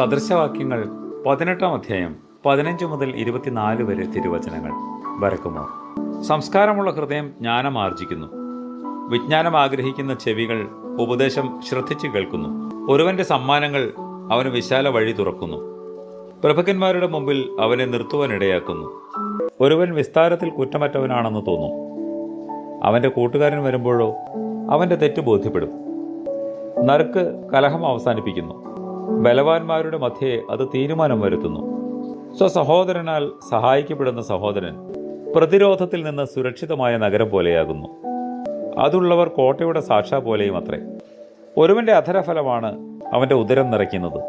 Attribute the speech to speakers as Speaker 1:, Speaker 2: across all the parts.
Speaker 1: സദൃശവാക്യങ്ങൾ പതിനെട്ടാം അധ്യായം പതിനഞ്ച് മുതൽ ഇരുപത്തിനാല് വരെ തിരുവചനങ്ങൾ. വരക്കുമോ? സംസ്കാരമുള്ള ഹൃദയം ജ്ഞാനം ആർജിക്കുന്നു. വിജ്ഞാനം ആഗ്രഹിക്കുന്ന ചെവികൾ ഉപദേശം ശ്രദ്ധിച്ചു കേൾക്കുന്നു. ഒരുവന്റെ സമ്മാനങ്ങൾ അവന് വിശാല വഴി തുറക്കുന്നു. പ്രഭുക്കന്മാരുടെ മുമ്പിൽ അവനെ നിർത്തുവാനിടയാക്കുന്നു ഒരുവൻ വിസ്താരത്തിൽ കുറ്റമറ്റവനാണെന്ന് തോന്നും. അവന്റെ കൂട്ടുകാരൻ വരുമ്പോഴോ അവന്റെ തെറ്റ് ബോധ്യപ്പെടും. നറുക്ക് കലഹം അവസാനിപ്പിക്കുന്നു. ബലവാന്മാരുടെ മധ്യേ അത് തീരുമാനം വരുത്തുന്നു. സ്വസഹോദരനാൽ സഹായിക്കപ്പെടുന്ന സഹോദരൻ പ്രതിരോധത്തിൽ നിന്ന് സുരക്ഷിതമായ നഗരം പോലെയാകുന്നു. അതുള്ളവർ കോട്ടയുടെ സാക്ഷാ പോലെയും അത്രേ ഒരുവന്റെ അധരഫലമാണ് അവന്റെ ഉദരം നിറയ്ക്കുന്നത്.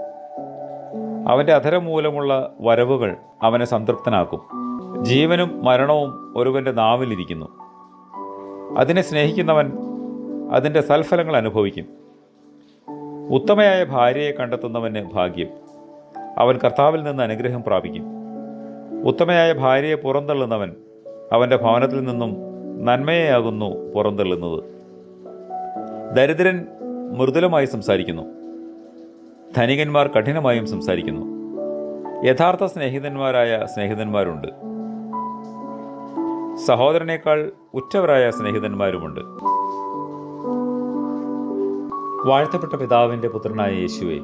Speaker 1: അവന്റെ അധരം മൂലമുള്ള വരവുകൾ അവനെ സംതൃപ്തനാക്കും. ജീവനും മരണവും ഒരുവന്റെ നാവിലിരിക്കുന്നു. അതിനെ സ്നേഹിക്കുന്നവൻ അതിന്റെ സൽഫലങ്ങൾ അനുഭവിക്കും. ഉത്തമയായ ഭാര്യയെ കണ്ടെത്തുന്നവന് ഭാഗ്യം. അവൻ കർത്താവിൽ നിന്ന് അനുഗ്രഹം പ്രാപിക്കും. ഉത്തമയായ ഭാര്യയെ പുറന്തള്ളുന്നവൻ അവന്റെ ഭവനത്തിൽ നിന്നും നന്മയെയാകുന്നു പുറന്തള്ളുന്നത്. ദരിദ്രൻ മൃദുലമായി സംസാരിക്കുന്നു. ധനികന്മാർ കഠിനമായും സംസാരിക്കുന്നു. യഥാർത്ഥ സ്നേഹിതന്മാരായ സ്നേഹിതന്മാരുണ്ട്. സഹോദരനേക്കാൾ ഉറ്റവരായ സ്നേഹിതന്മാരുമുണ്ട്. വാഴ്ത്തപ്പെട്ട പിതാവിന്റെ പുത്രനായ യേശുവെ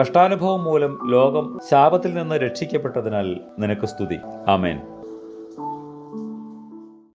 Speaker 1: കഷ്ടാനുഭവം മൂലം ലോകം ശാപത്തിൽ നിന്ന് രക്ഷിക്കപ്പെട്ടതിനാൽ നിനക്ക് സ്തുതി. ആമേൻ.